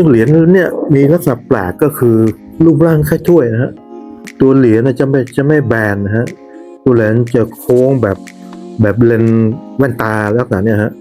ซึ่งเหรียญเนี่ยมีลักษณะแปลกก็คือรูปร่างแคล้ายถ้วยนะฮะตัวเหรียญจะไม่จะไม่แบนนะฮะตัวเหรียญจะโค้งแบบแบบเลนแว่นตาลักษณะเนี่ยฮะ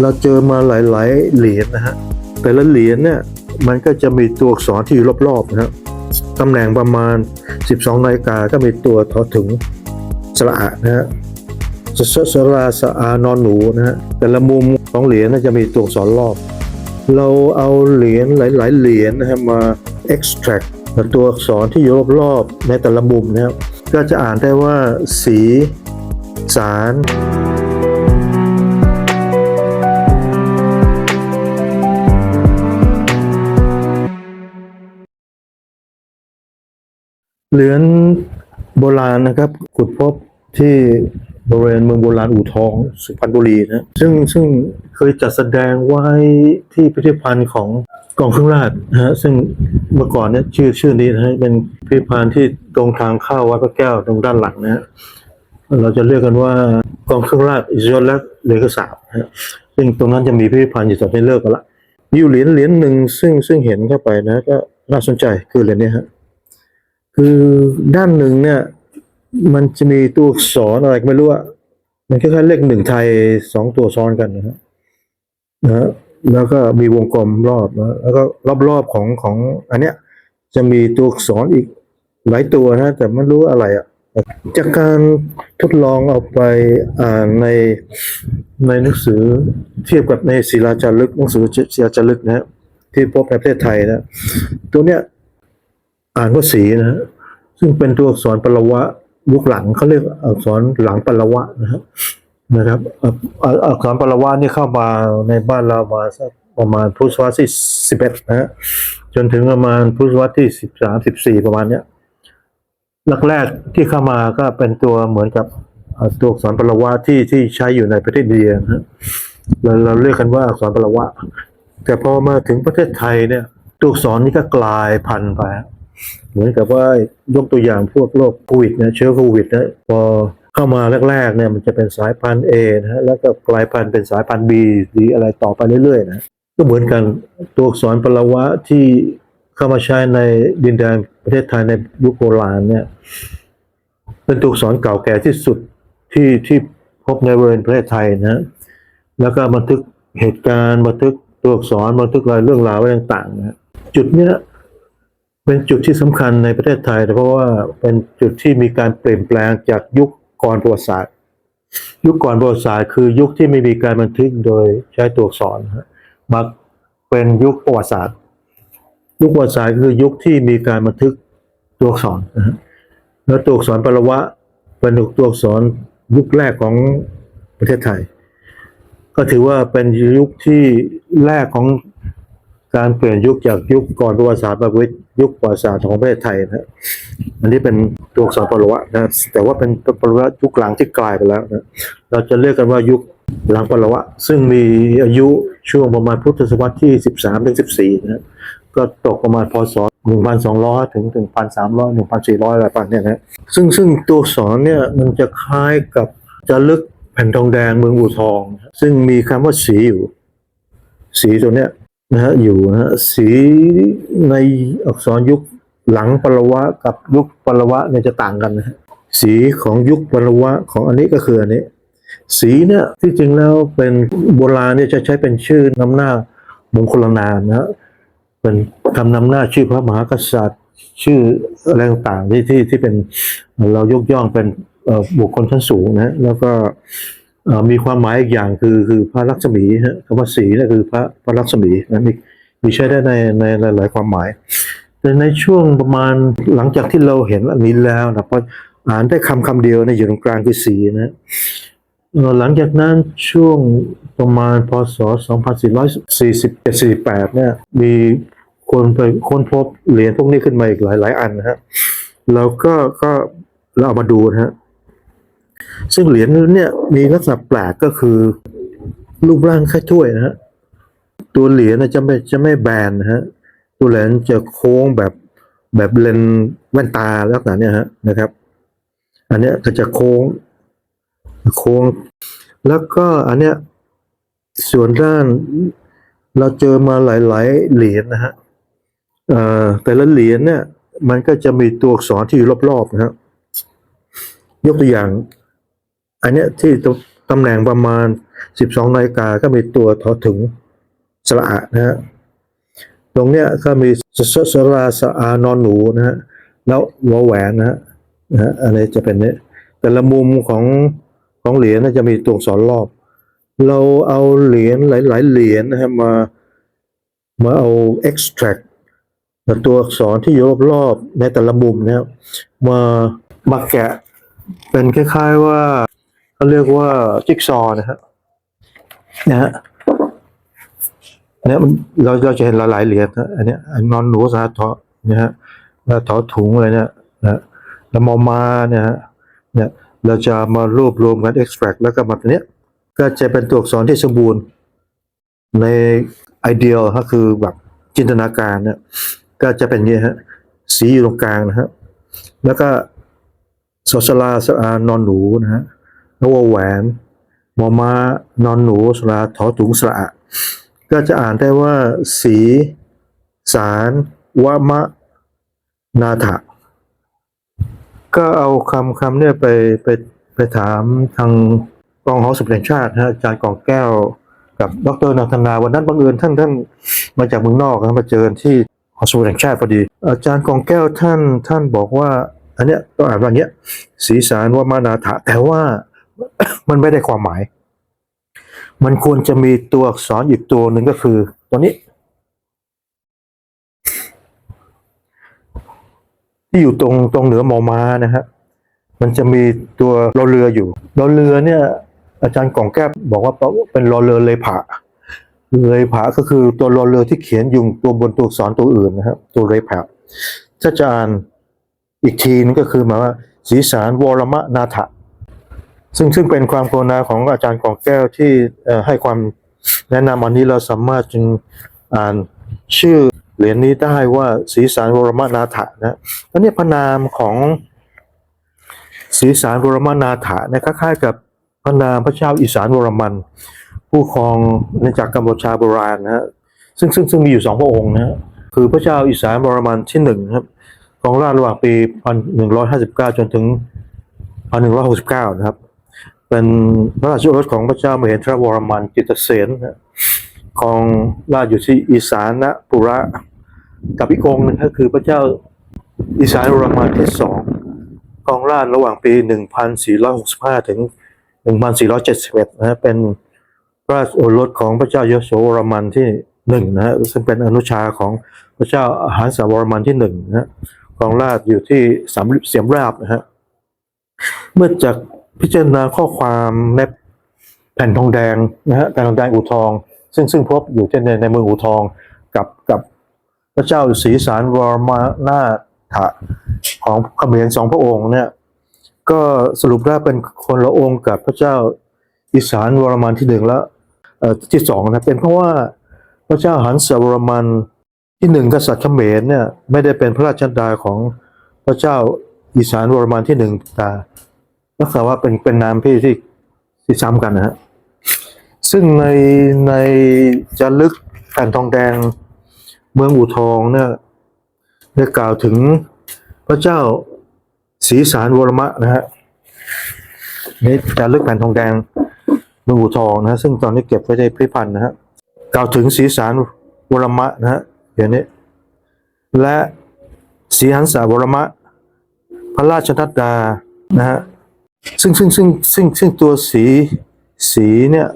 เราเจอมาหลาย ๆ เหรียญนะฮะแต่ละเหรียญเนี่ยมันก็จะมีตัวอักษรที่อยู่รอบๆนะฮะตำแหน่งประมาณ 12นาฬิกาก็มีตัวทอถึงสระอะนะฮะ สสสราสอานอนหนูนะฮะแต่ละมุมของเหรียญน่าจะมีตัวอักษรรอบ เราเอาเหรียญหลาย ๆ เหรียญนะฮะมา extract ตัวอักษรที่อยู่รอบๆในแต่ละมุมนะครับก็จะอ่านได้ว่า สี สารเหรียญโบราณนะครับขุดพบที่ บริเวณเมืองโบราณอู่ทองสุพรรณบุรีนะซึ่งซึ่งเคยจัดแสดงไว้ที่พิพิธภัณฑ์ของกองเครื่องราชนะฮะซึ่งเมื่อก่อนเนี่ยชื่อชื่อนี้นะฮะเป็นพิพิธภัณฑ์ที่ตรงทางเข้าวัดพระแก้วตรงด้านหลังนะฮะเราจะเรียกกันว่ากองเครื่องราชอิสยศและเลขาสตร์นะฮะซึ่งตรงนั้นจะมีพิพิธภัณฑ์อยู่ตอนนี้เลิกกันละมีอยู่เหรียญเหรียญหนึ่งซึ่งซึ่งเห็นเข้าไปนะก็น่าสนใจคือเหรียญเนี้ฮะคือด้านหนึ่งเนี่ย มันจะมีตัวอักษรอะไรก็ไม่รู้อะมันคล้ายๆเลขหนึ่งไทยสองตัวซ้อนกันนะฮะนะฮะแล้วก็มีวงกลมรอบนะแล้วก็รอบๆของของอันเนี้ยจะมีตัวอักษรอีกหลายตัวนะ แต่ไม่รู้อะไรอะจากการทดลองเอาไปอ่านในในหนังสือเทียบกับในศิลาจารึกหนังสือศิลาจารึกนะฮะที่พบในประเทศไทยนะ ตัวเนี้ยอ่านว่าสีนะฮะซึ่งเป็นตัวอักษรปลวะ ยุคหลังเขาเรียกอักษรหลังปลวะนะนะครับอะอะอักษรปลวะนี่เข้ามาในบ้านเรามาสักประมาณพุทธศตวรรษที่สิบเอ็ดนะฮะจนถึงประมาณพุทธศตวรรษที่สิบสามสิบสี่ประมาณเนี้ยแรกๆที่เข้ามาก็เป็นตัวเหมือนกับตัวอักษรปลวะที่ที่ใช้อยู่ในประเทศอินเดียนะฮะเราเราเรียกกันว่าอักษรปลวะแต่พอมาถึงประเทศไทยเนี่ย ตัวอักษรนี่ก็กลายพันธุ์ไป เหมือนกับว่ายกตัวอย่างพวกโรคโควิดนะเชื้อโควิดนะพอเข้ามาแรกๆเนี่ยมันจะเป็นสายพันธุ์ A นะฮะแล้วก็กลายพันธุ์เป็นสายพันธุ์ B หรืออะไรต่อไปเรื่อยๆนะก็เหมือนกันตัวอักษรปลวะที่เข้ามาใช้ในดินแดนประเทศไทยในยุคโบราณเนี่ยเป็นตัวอักษรเก่าแก่ที่สุดที่ที่พบในบริเวณประเทศไทยนะแล้วก็บันทึกเหตุการณ์บันทึกตัวอักษรบันทึกรายเรื่องราวอะไว้ต่างๆนะจุดเนี้ย เป็นจุดที่สำคัญในประเทศไทย เพราะว่าเป็นจุดที่มีการเปลี่ยนแปลงจากยุคก่อนประวัติศาสตร์ ยุคก่อนประวัติศาสตร์คือยุคที่ไม่มีการบันทึกโดยใช้ตัวอักษรนฮะมาเป็นยุคประวัติศาสตร์ ยุคประวัติศาสตร์คือยุคที่มีการบันทึกตัวอักษรนะฮะแล้วตัวอักษรปรวะเป็นตัวอักษรยุคแรกของประเทศไทย ก็ถือว่าเป็นยุคที่แรกของ การเปลี่ยนยุคจากยุคก่อนประวัติศาสตร์มาเป็นยุคประวัติศาสตร์ของประเทศไทยนะอันนี้เป็นตัวอักษรปรวะนะแต่ว่าเป็นปรวะยุคหลังที่กลายไปแล้วนะเราจะเรียกกันว่ายุคหลังปรวะ ซึ่งมีอายุช่วงประมาณพุทธศตวรรษที่ 13ถึง14นะก็ตกประมาณพศ1,200 ถึง 1,300 1,400 อะไรประมาณเนี้ยนะซึ่งซึ่งตัวอักษรเนี่ยมันจะคล้ายกับจะลึกแผ่นทองแดงเมืองอู่ทอง ซึ่งมีคำว่าสีอยู่ สีตัวเนี้ย นะฮะอยู่นะฮะสีในอักษรยุคหลังปรวะกับยุคปรวะเนี่ยจะต่างกันนะฮะสีของยุคปรวะของอันนี้ก็คืออันนี้ สีเนี่ยที่จริงแล้วเป็นโบราณเนี่ยจะใช้เป็นชื่อนำหน้ามงคลนามนะฮะเป็นคำนำหน้าชื่อพระมหากษัตริย์ ชื่ออะไรต่างๆที่ที่ที่เป็นเรายกย่องเป็นบุคคลชั้นสูงนะฮะแล้วก็ มีความหมายอีกอย่างคือคือพระลักษมีฮะคำว่าสีนั่นคือพระพระลักษมีนะมีมีใช้ได้ในในหลาย ๆ ความหมาย แต่ในช่วงประมาณหลังจากที่เราเห็นอันนี้แล้วนะพออ่านได้คำคำเดียวเนอยู่ตรงกลางคือสีนะหลังจากนั้นช่วงประมาณพศ 2447-48 เนี่ยมีคนไปค้นพบเหรียญพวกนี้ขึ้นมาอีกหลายๆอันนะฮะเราก็ก็เราเอามาดูนะฮะ ซึ่งเหรียญเนี่ยมีลักษณะแปลกก็คือรูปร่างคล้ายถ้วยนะฮะตัวเหรียญจะไม่จะไม่แบนนะฮะตัวเหรียญจะโค้งแบบแบบเลนแว่นตาลักษณะเนี่ยฮะนะครับ อันเนี้ยก็จะโค้ง โค้ง แล้วก็อันเนี้ยส่วนด้านเราเจอมาหลาย ๆ เหรียญนะฮะเอ่แต่ละเหรียญเนี่ย มันก็จะมีตัวอักษรที่อยู่รอบ ๆ นะฮะยกตัวอย่าง อันเนี้ยที่ตำแหน่งประมาณ 12นาฬิกาก็มีตัวทอถึงสระอะนะฮะตรงเนี้ยก็มีสสสราสอานอนหนูนะฮะแล้ววแหวนนะฮะอันนี้จะเป็นเนี้ยแต่ละมุมของของเหรียญน่ะจะมีตัวอักษรรอบ เราเอาเหรียญหลายๆเหรียญนะฮะมามาเอา extract ตัวอักษรที่อยู่รอบๆในแต่ละมุมนะครับมามาแกะเป็นคล้ายๆว่า เขาเรียกว่าจิ๊กซอว์นะฮะนะฮะเนี้ยมันเราเราจะเห็นหลายๆเหรียญนะอันนี้อนอนหนูสาทอนะฮะแล้วถอถุงอะไรเนี่ยนะแล้วมอมาเนี่ยฮะเนี่ยเราจะมารวบรวมกัน extract แล้วก็มาตัวเนี้ยก็จะเป็นตัวอักษรที่สมบูรณ์ ในไอเดียลก็คือแบบจินตนาการเนี่ยก็จะเป็นอย่างนี้ฮะสีอยู่ตรงกลางนะฮะแล้วก็สสลาสอานอนหนูนะฮะ แล้วแหวนมอมานอนหนูสระถอถุงสระก็จะอ่านได้ว่า สี สารวมะนาถะก็เอาคำคำเนี่ยไปไปไปถามทางกองหอสมเด็จแห่งชาติฮะอาจารย์กองแก้วกับดรนันทนาวันนั้นบังเอิญท่านท่านมาจากเมืองนอกนะมาเจอที่หอสมเด็จแห่งชาติพอดี อาจารย์กองแก้วท่านท่านบอกว่า อันเนี้ยต้องอ่านว่าเงี้ยสีสารวมานาถะแต่ว่า มันไม่ได้ความหมาย มันควรจะมีตัวอักษรอีกตัวหนึ่งก็คือ ตัวนี้ ที่อยู่ตรงตรงเหนือมอมานะฮะมันจะมีตัวรอเรืออยู่รอเรือเนี่ย อาจารย์กล่องแก้วบอกว่าเป็นรอเรือเลยผะเลยผะก็คือตัวรอเรือที่เขียนอยู่ตัวบนตัวอักษรตัวอื่นนะครับตัวเลยผะถ้าจะอ่านอีกทีนึงก็คือหมายว่าสีสารวรมะนาถะ ซึ่งซึ่งเป็นความกรุณาของอาจารย์กองแก้วที่ให้ความแนะนำอันนี้เราสามารถจึงอ่านชื่อเหรียญนี้ได้ว่าสีสารวรมนาถะนะแล้วเนี่ยพระนามของศรีสารวรมนาถะเนี่ยคล้ายๆกับพระนามพระเจ้าอีสานวรมัน ผู้ครองในจากกัมพูชาโบราณนะฮะซึ่งซึ่งซึ่งมีอยู่สองพระองค์นะฮะคือพระเจ้าอีสานวรมันที่หนึ่งครับครองราชระหว่างปีพันหนึ่งร้อยห้าสิบเก้าจนถึงพันหนึ่งร้อยหกสิบเก้านะครับ เป็นพระราชโอรสของพระเจ้า มเหนทรวรมันจิตเสนนะครองราชอยู่ที่อีสานนะปุระกับอีกองนึงก็คือพระเจ้าอีสานวรมันที่สองครองราชระหว่างปี 1465 ถึง 1471นะฮะเป็นพระราชโอรสของพระเจ้ายโสวรมันที่หนึ่งนะฮะซึ่งเป็นอนุชาของพระเจ้าอาหารสาวรมันที่หนึ่งนะฮะครองราชอยู่ที่สามเสียมราบนะฮะเมื่อจาก พิจารณาข้อความในแผ่นทองแดงนะฮะแผ่นทองแดงอู่ทอง ซึ่งซึ่งพบอยู่ที่ในในเมืองอู่ทองกับกับพระเจ้าศรีสารวรมานาถะของเขมรสองพระองค์เนี่ยก็สรุปได้เป็นคนละองค์กับพระเจ้าอีสานวรมันที่หนึ่งแล้วที่สองนะเป็นเพราะว่าพระเจ้าหันสวรมันที่หนึ่งกษัตริย์เขมรเนี่ยไม่ได้เป็นพระราชดาของพระเจ้าอีสานวรมันที่หนึ่งแต่ ลักษณะว่าเป็นเป็นนามที่ที่ที่ซ้ำกันนะฮะซึ่งในในจารึกแผ่นทองแดงเมืองอู่ทองเนี่ยได้กล่าวถึงพระเจ้าศรีสารวรมะนะฮะนี่จารึกแผ่นทองแดงเมืองอู่ทองนะฮะซึ่งตอนนี้เก็บไว้ในพิพิธภัณฑ์นะฮะกล่าวถึงศรีสารวรมะนะฮะเดี๋ยวนี้ และศรีหันสาวรมะ พระราชนัดดานะฮะ ซึ่งซึ่งซึ่งซึ่งซึ่งตัวสีสีเนี่ย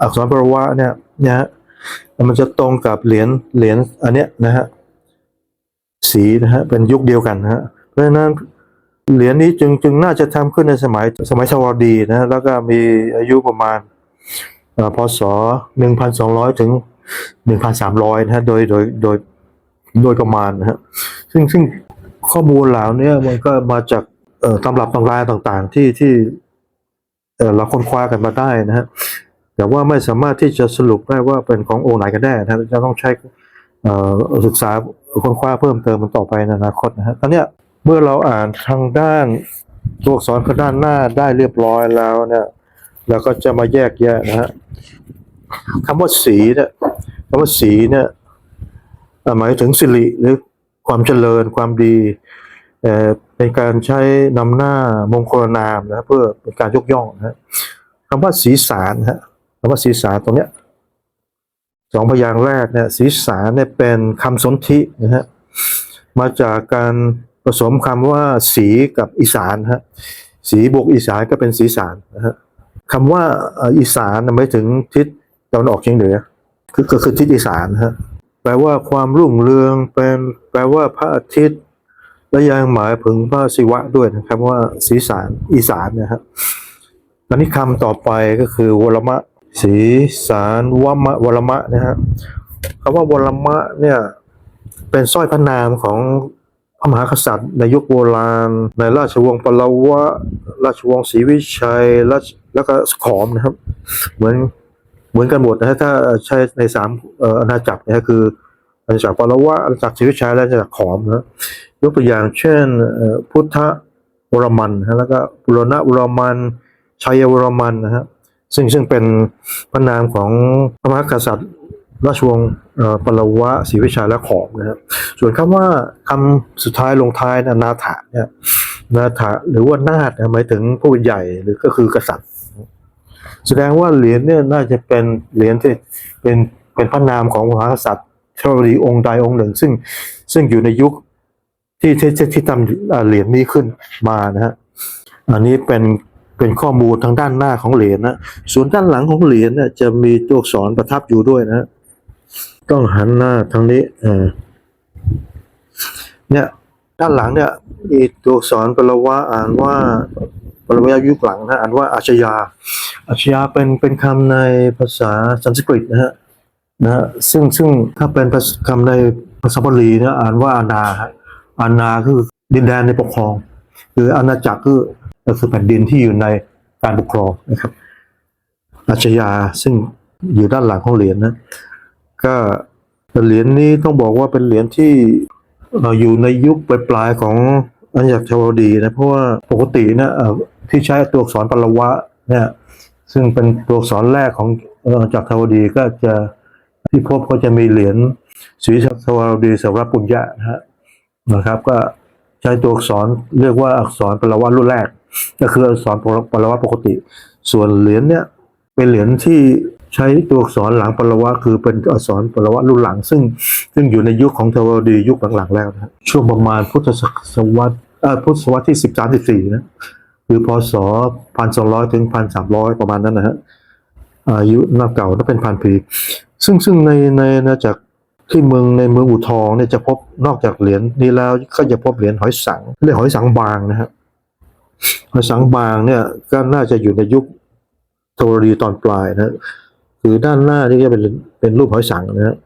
อักษรปรวะเนี่ยนะฮะมันจะตรงกับเหรียญเหรียญอันเนี้ยนะฮะสีนะฮะเป็นยุคเดียวกันนะฮะเพราะฉะนั้นเหรียญนี้จึงจึงน่าจะทำขึ้นในสมัยสมัยชวดีนะฮะแล้วก็มีอายุประมาณอ่อพศหนึ่งพันสองร้อยถึงหนึ่งพันสามร้อยนะฮะโดยโดยโดยโดยประมาณนะฮะซึ่งซึ่งข้อมูลเหล่านี้มันก็มาจาก ตำรับตำราต่างๆที่ที่เราค้นคว้ากันมาได้นะฮะแต่ว่าไม่สามารถที่จะสรุปได้ว่าเป็นขององค์ไหนกันแน่นะจะต้องใช้ศึกษาค้นคว้าเพิ่มเติมมันต่อไปในอนาคตนะฮะตอนนี้เมื่อเราอ่านทางด้านตัวอักษรข้างด้านหน้าได้เรียบร้อยแล้วเนี่ยเราก็จะมาแยกแยะนะฮะคำว่าสีเนี่ยคำว่าสีเนี่ยหมายถึงสิริหรือความเจริญความดี เอ่เป็นการใช้นำหน้ามงคลนามนะเพื่อเป็นการยกย่องนะคำว่าสีสารนะคำว่าสีสารตรงเนี้ยสองพยางค์แรกเนี่ยสีสารเนี่ยเป็นคำสนธินะฮะมาจากการผสมคำว่าสีกับอีสานฮะสีบวกอีสานก็เป็นสีสารนะฮะคำว่าอีสานหมายถึงทิศตะวันออกเฉียงเหนือคือก็คือทิศอีสานฮะแปลว่าความรุ่งเรืองเป็นแปลว่าพระอาทิตย์ และยังหมายถึงพระศิวะด้วยนะครับว่าสีสารอีสานนะครับอันนี้คำต่อไปก็คือวรมะสีสารวมะวรมะนะฮะคำว่าวรมะเนี่ยเป็นสร้อยพระนามของพระมหากษัตริย์ในยุคโบราณ ในราชวงศ์ปลวะ ราชวงศ์ศรีวิชัยราชแล้วก็ขอมนะครับ เหมือนเหมือนกันหมดนะฮะถ้าใช้ในสามอาณาจักรนี่ยคือ อาณาจักรปลวะอาณาจักรศรีวิชัยและอาณาจักรขอมนะยกตัวอย่างเช่นพุทธวรมันนะแล้วก็บุรณะวรมันชัยวรมันนะฮะซึ่งซึ่งเป็นพระนามของพระมหากษัตริย์ราชวงศ์ปลวะศรีวิชัยและขอมนะครับส่วนคำว่าคำสุดท้ายลงท้ายนะนาถะเนี่ยนาถะหรือว่านาถหมายถึงผู้เป็นใหญ่หรือก็คือกษัตริย์ แสดงว่าเหรียญเนี่ยน่าจะเป็นเหรียญที่เป็นเป็นพระนามของมหากษัตริย์ ชวดีองค์ใดองค์หนึ่ง ซึ่งซึ่งอยู่ในยุคที่ที่ที่ที่ทำเหรียญนี้ขึ้นมานะฮะอันนี้เป็นเป็นข้อมูลทางด้านหน้าของเหรียญนะส่วนด้านหลังของเหรียญเนี่ยจะมีตัวอักษรประทับอยู่ด้วยนะ ต้องหันหน้าทางนี้เออเนี่ยด้านหลังเนี่ยมีตัวอักษรปรวะอ่านว่าปรวะยุคหลังนะอ่านว่าอาชญาอาชญาเป็นเป็นคำในภาษาสันสกฤตนะฮะ นะฮะซึ่งซึ่งถ้าเป็นภาษาคำในภาษาบาลีเนี่ยอ่านว่าอาณาฮะอาณาคือดินแดนในปกครอง คืออาณาจักรคือคือแผ่นดินที่อยู่ในการปกครองนะครับ อาชญาซึ่งอยู่ด้านหลังของเหรียญนะก็เหรียญนี้ต้องบอกว่าเป็นเหรียญที่เอ่อยู่ในยุคปลายๆของอาณาจักรชาวดีนะเพราะว่าปกตินี่ยเอ่อที่ใช้ตัวอักษรปรวะเนี่ยซึ่งเป็นตัวอักษรแรกของอาณาจักรชาวดีก็จะ ที่พบก็จะมีเหรียญศรีชาวดีสำหรับปุญญะนะฮะนะครับ ก็ใช้ตัวอักษรเรียกว่าอักษรปรวะรุ่นแรก ก็คืออักษรปรวะปกติ ส่วนเหรียญเนี่ยเป็นเหรียญที่ใช้ตัวอักษรหลังปรวะคือเป็นอักษรปรวะรุ่นหลัง ซึ่งซึ่งอยู่ในยุคของเทวดียุคหลังๆแล้วนะช่วงประมาณพุทธศตวรรษเอ่อพุทธศตวรรษที่สิบสามสิบสี่นะคือพศพันสองร้อยถึงพันสามร้อยประมาณนั้นนะฮะ อายุน่าเก่าน่าเป็นพันปี ซึ่งซึ่งในในอาจากที่เมืองในเมืองอู่ทองเนี่ยจะพบนอกจากเหรียญนี้แล้วก็จะพบเหรียญหอยสังเรียกหอยสังบางนะฮะหอยสังบางเนี่ยก็น่าจะอยู่ในยุคเทวดีตอนปลายนะคือด้านหน้านี่ก็เป็นเป็นรูปหอยสังนะฮะ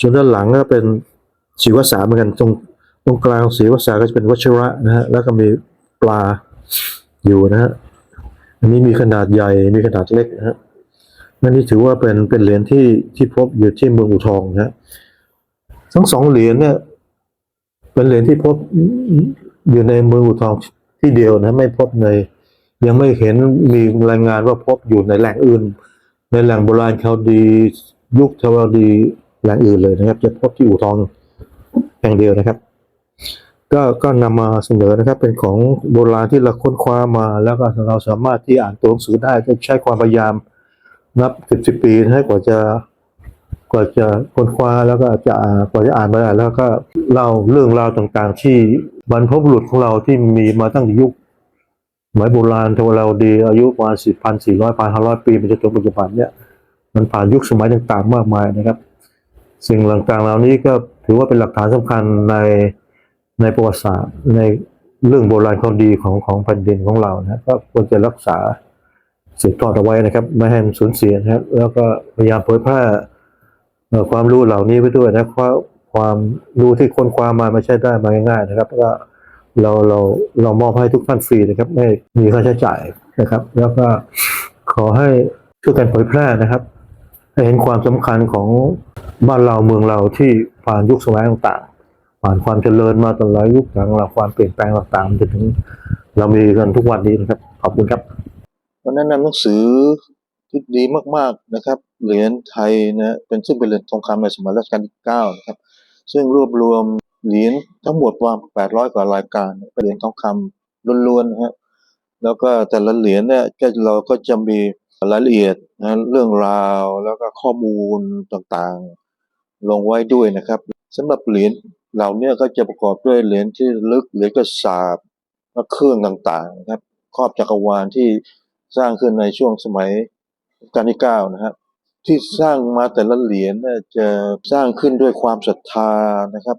ส่วนด้านหลังก็เป็นศีวสาเหมือนกันตรงตรงกลางศีวสาก็จะเป็นวัชระนะฮะแล้วก็มีปลาอยู่นะฮะอันนี้มีขนาดใหญ่มีขนาดเล็กนะฮะ นั่นนี่ถือว่าเป็นเป็นเหรียญที่ที่พบอยู่ที่เมืองอู่ทองนะทั้งสองเหรียญเนี่ยเป็นเหรียญที่พบอยู่ในเมืองอู่ทองที่เดียวนะไม่พบใน ยังไม่เห็นมีรายงานว่าพบอยู่ในแหล่งอื่น ในแหล่งโบราณคาดียุคทวดีแหล่งอื่นเลยนะครับ จะพบที่อู่ทองแห่งเดียวนะครับ ก็ก็นำมาเสนอนะครับ เป็นของโบราณที่เราค้นคว้ามา แล้วก็เราสามารถที่อ่านตัวหนังสือได้ก็ใช้ความพยายาม นับสิบสิบปีให้กว่าจะกว่าจะค้นคว้าแล้วก็จะกว่าจะอ่านมาได้แล้วก็เล่าเรื่องราวต่างๆ ที่บรรพบุรุษของเราที่มีมาตั้งแต่ยุคสมัยโบราณทวารวดีอายุประมาณสี่พันสี่ร้อยพันห้าร้อยปีมันจะจนปัจจุบันเนี่ยมันผ่านยุคสมัยต่างๆ มากมายนะครับ สิ่งต่างๆเหล่านี้ก็ถือว่าเป็นหลักฐานสำคัญในในประวัติศาสตร์ในเรื่องโบราณคดีของของแผ่นดินของเรานะก็ควรจะรักษา สืบทอดเอาไว้นะครับ ไม่ให้มันสูญเสียนะครับ แล้วก็พยายามเผยแพร่ความรู้เหล่านี้ไปด้วยนะเพราะความรู้ที่ค้นคว้ามาไม่ใช่ได้มาง่ายๆนะครับก็เราเราเรามอบให้ทุกท่านฟรีนะครับ ไม่มีค่าใช้จ่ายนะครับ แล้วก็ขอให้ช่วยกันเผยแพร่นะครับให้เห็นความสำคัญของบ้านเราเมืองเราที่ผ่านยุคสมัยต่างๆ ผ่านความเจริญมาตลอดยุคหลังเราความเปลี่ยนแปลงต่างๆจนถึงเรามีกันทุกวันนี้นะครับ ขอบคุณครับ วันแนะนำหนังสือที่ดีมาก ๆนะครับ เหรียญไทยนะเป็นซึ่งเป็นเหรียญทองคำในสมัยรัชกาลที่เก้านะครับ ซึ่งรวบรวมเหรียญทั้งหมดประมาณ800 กว่ารายการเป็นเหรียญทองคำล้วนๆนะฮะแล้วก็แต่ละเหรียญเนี่ยก็เราก็จะมีรายละเอียดนะเรื่องราวแล้วก็ข้อมูลต่างๆ ลงไว้ด้วยนะครับสำหรับเหรียญเหล่านี้ก็จะประกอบด้วยเหรียญที่ลึกเหรียญกระสาบและเครื่องต่างๆนะครับครอบจักรวาลที่ สร้างขึ้นในช่วงสมัยรัชกาลที่เก้านะครับที่สร้างมาแต่ละเหรียญเนี่ยจะสร้างขึ้นด้วยความศรัทธานะครับ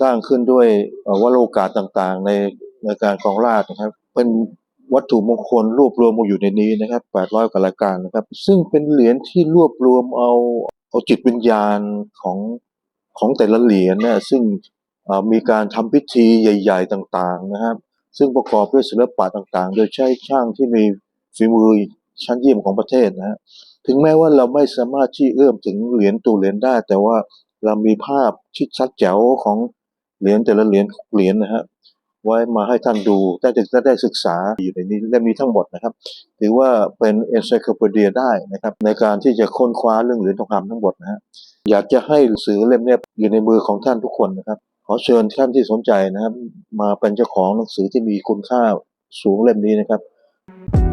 สร้างขึ้นด้วยวโรกาสต่างๆ ในในการครองราชนะครับ เป็นวัตถุมงคลรวบรวมมาอยู่ในนี้นะครับ800กว่ารายการนะครับ ซึ่งเป็นเหรียญที่รวบรวมเอาเอาจิตวิญญาณของของแต่ละเหรียญเนี่ยซึ่งมีการทำพิธีใหญ่ ๆ ต่างๆนะครับ ซึ่งประกอบด้วยศิลปะต่างๆ โดยใช้ช่างที่มี ฝีมือชั้นเยี่ยมของประเทศนะฮะถึงแม้ว่าเราไม่สามารถที่เอื้อมถึงเหรียญตัวเหรียญได้ แต่ว่าเรามีภาพที่ชัดแจ๋วของเหรียญแต่ละเหรียญเหรียญนะฮะไว้มาให้ท่านดูได้จะได้ศึกษาอยู่ในนี้เล่มนี้ทั้งหมดนะครับ ถือว่าเป็นเอนไซโคปีเดียได้นะครับ ในการที่จะค้นคว้าเรื่องเหรียญทองคำทั้งหมดนะฮะอยากจะให้หนังสือเล่มนี้อยู่ในมือของท่านทุกคนนะครับ ขอเชิญท่านที่สนใจนะครับ มาเป็นเจ้าของหนังสือที่มีคุณค่าสูงเล่มนี้นะครับ